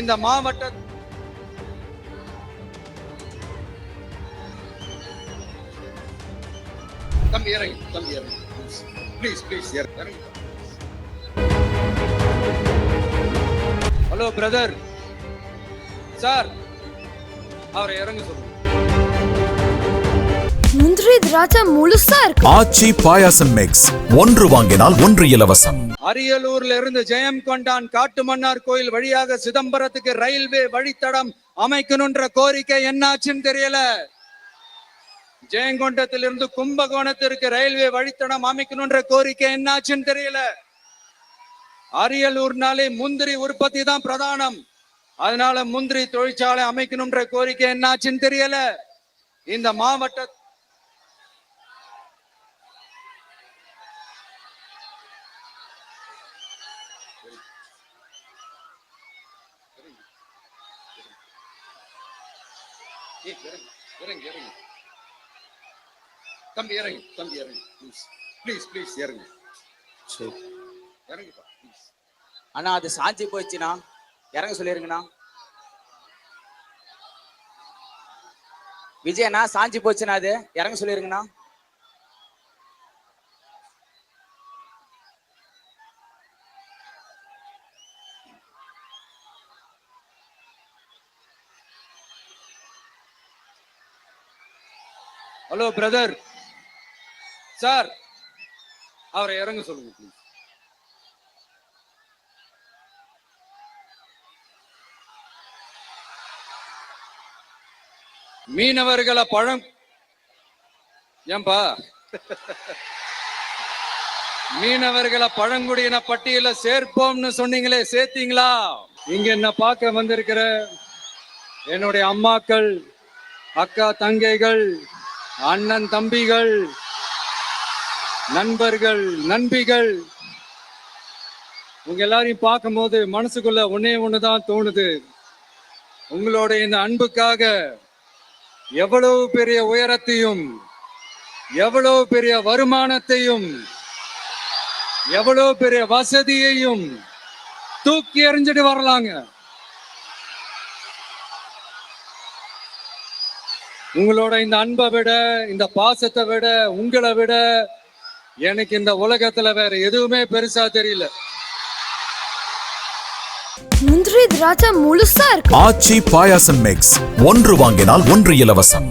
இந்த மாவட்ட தம்பி இறங்கி தம்பி இறங்கி. ப்ளீஸ் ப்ளீஸ் இறங்கி. ஹலோ பிரதர் சார் அவரை இறங்க சொல்லுங்க. முந்திரி திராட்சை முழுசா இருக்கு. ஆச்சி பாயாசம் மிக்ஸ் ஒன்று வாங்கினால் ஒன்று இலவசம். அரியலூர்ல இருந்து ஜெயம் கொண்டான் காட்டுமன்னார் கோயில் வழியாக சிதம்பரத்துக்கு ரயில்வே வழித்தடம் அமைக்கணும்ன்ற கோரிக்கை என்னாச்சுன்னு தெரியல. ஜெயங்கொண்டத்திலிருந்து கும்பகோணத்திற்கு ரயில்வே வழித்தடம் அமைக்கணும்ன்ற கோரிக்கை என்னாச்சுன்னு தெரியல. அரியலூர்னாலே முந்திரி உற்பத்தி தான் பிரதானம். அதனால முந்திரி தொழிற்சாலை அமைக்கணும்ன்ற கோரிக்கை என்னாச்சுன்னு தெரியல. இந்த மாவட்ட இறங்கி இறங்கி தம்பி இறங்கு தம்பி இறங்கு ப்ளீஸ் ப்ளீஸ் ப்ளீஸ் இறங்கு இறங்குப்பா ப்ளீஸ் அண்ணா அது சாஞ்சி போச்சுண்ணா இறங்க சொல்லிருங்கண்ணா. விஜயண்ணா சாஞ்சி போச்சுண்ணா அது. இறங்க சொல்லிருங்கண்ணா. ஹலோ பிரதர் சார் அவரை இறங்க சொல்லுங்க ப்ளீஸ் மீனவர்களை பழம். ஏன்பா? மீனவர்களை பழங்குடியின பட்டியல சேர்ப்போம்னு சொன்னீங்களே சேர்த்தீங்களா? இங்க என்ன பார்க்க வந்திருக்கிற? என்னுடைய அம்மாக்கள் அக்கா தங்கைகள் அண்ணன் தம்பிகள் நண்பர்கள் நண்பிகள் உங்க எல்லாரையும் பார்க்கும்போது மனசுக்குள்ள ஒன்னே ஒண்ணுதான் தோணுது. உங்களோட இந்த அன்புக்காக எவ்வளவு பெரிய உயரத்தையும் எவ்வளவு பெரிய வருமானத்தையும் எவ்வளவு பெரிய வசதியையும் தூக்கி எறிஞ்சிட்டு வரலாங்க. உங்களோட இந்த அன்பை விட இந்த பாசத்தை விட உங்களை விட எனக்கு இந்த உலகத்துல வேற எதுவுமே பெருசா தெரியல. முந்திரி திராட்சை முழுசா இருக்கு. ஆச்சி பாயாசம் மிக்ஸ் ஒன்று வாங்கினால் ஒன்று இலவசம்.